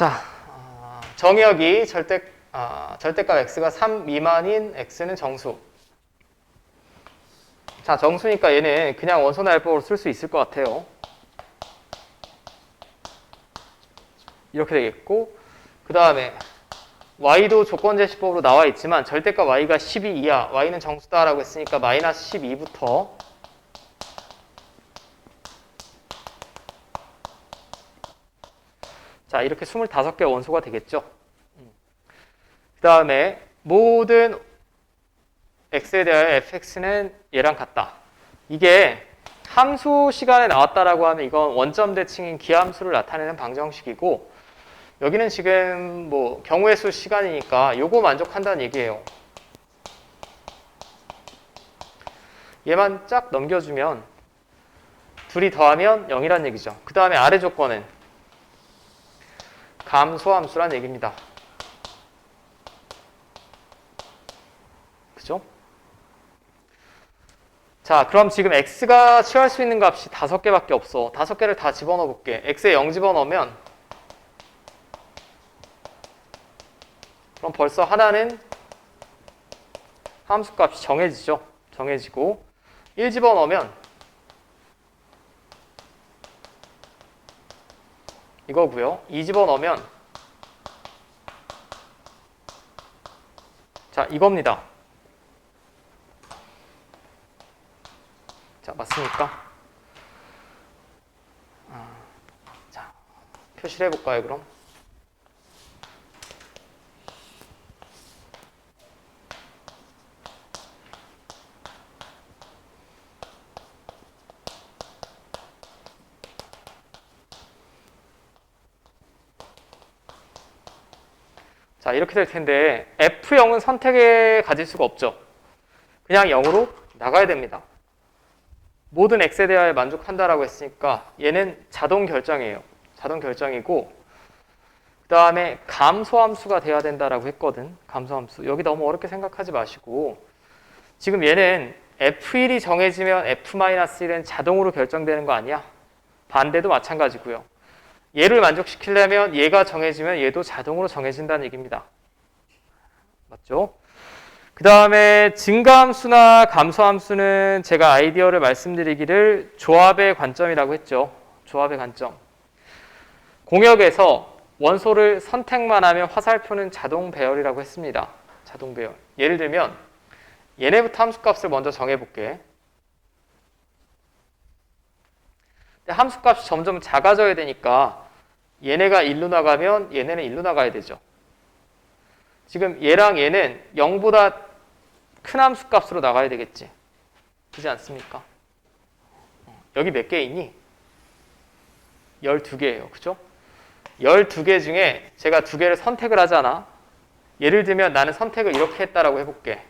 자, 어, 정의역이 절대 아, 절대값 x가 3 미만인 x는 정수. 자, 정수니까 얘는 그냥 원소나 알법으로 쓸 수 있을 것 같아요. 이렇게 되겠고, 그 다음에 y도 조건 제시법으로 나와 있지만 절대값 y가 12 이하, y는 정수다라고 했으니까 마이너스 12부터 자, 이렇게 25개 원소가 되겠죠. 그 다음에 모든 x에 대하여 fx는 얘랑 같다. 이게 함수 시간에 나왔다라고 하면 이건 원점 대칭인 기함수를 나타내는 방정식이고 여기는 지금 뭐 경우의 수 시간이니까 요거 만족한다는 얘기예요. 얘만 쫙 넘겨주면 둘이 더하면 0이란 얘기죠. 그 다음에 아래 조건은 감소함수란 얘기입니다. 그죠? 자, 그럼 지금 x가 취할 수 있는 값이 다섯 개밖에 없어. 다섯 개를 다 집어넣어 볼게. x에 0 집어넣으면 그럼 벌써 하나는 함수 값이 정해지죠. 정해지고 1 집어넣으면 이거고요. 2 집어 넣으면 자, 이겁니다. 자, 맞습니까? 아, 자, 표시를 해볼까요, 그럼? 자, 이렇게 될 텐데 F0은 선택에 가질 수가 없죠. 그냥 0으로 나가야 됩니다. 모든 x에 대하여 만족한다라고 했으니까 얘는 자동 결정이에요. 자동 결정이고 그 다음에 감소함수가 돼야 된다라고 했거든. 감소함수. 여기 너무 어렵게 생각하지 마시고 지금 얘는 f1이 정해지면 f-1은 자동으로 결정되는 거 아니야? 반대도 마찬가지고요. 얘를 만족시키려면 얘가 정해지면 얘도 자동으로 정해진다는 얘기입니다. 맞죠? 그 다음에 증가함수나 감소함수는 제가 아이디어를 말씀드리기를 조합의 관점이라고 했죠. 조합의 관점. 공역에서 원소를 선택만 하면 화살표는 자동 배열이라고 했습니다. 자동 배열. 예를 들면 얘네부터 함수값을 먼저 정해볼게. 근데 함수값이 점점 작아져야 되니까 얘네가 1로 나가면 얘네는 1로 나가야 되죠. 지금 얘랑 얘는 0보다 큰 함수 값으로 나가야 되겠지. 그렇지 않습니까? 여기 몇 개 있니? 12개예요. 그죠? 12개 중에 제가 두 개를 선택을 하잖아. 예를 들면 나는 선택을 이렇게 했다라고 해볼게.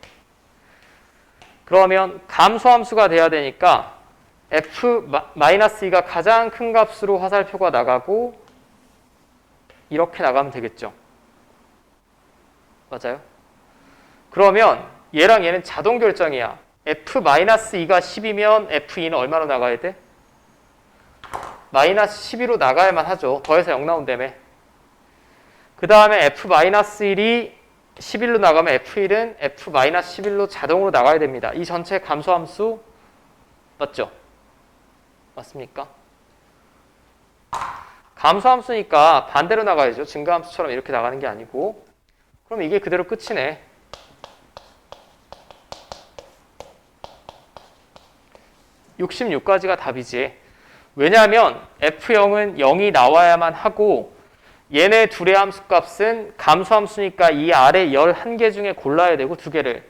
그러면 감소함수가 돼야 되니까 f-2가 가장 큰 값으로 화살표가 나가고 이렇게 나가면 되겠죠. 맞아요? 그러면 얘랑 얘는 자동 결정이야. f-2가 10이면 f2는 얼마로 나가야 돼? 마이너스 12로 나가야만 하죠. 더해서 0 나온다며. 그 다음에 f-1이 11로 나가면 f1은 f-11로 자동으로 나가야 됩니다. 이 전체 감소함수 맞죠? 맞습니까? 감소함수니까 반대로 나가야죠. 증가함수처럼 이렇게 나가는 게 아니고 그럼 이게 그대로 끝이네. (66) 가지가 답이지 왜냐하면 f0은 0이 나와야만 하고 얘네 둘의 함수값은 감소함수니까 이 아래 11개 중에 골라야 되고 두 개를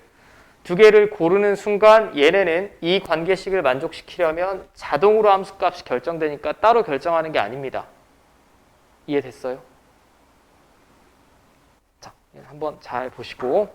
두 개를 고르는 순간 얘네는 이 관계식을 만족시키려면 자동으로 함수값이 결정되니까 따로 결정하는 게 아닙니다. 이해됐어요? 자, 한번 잘 보시고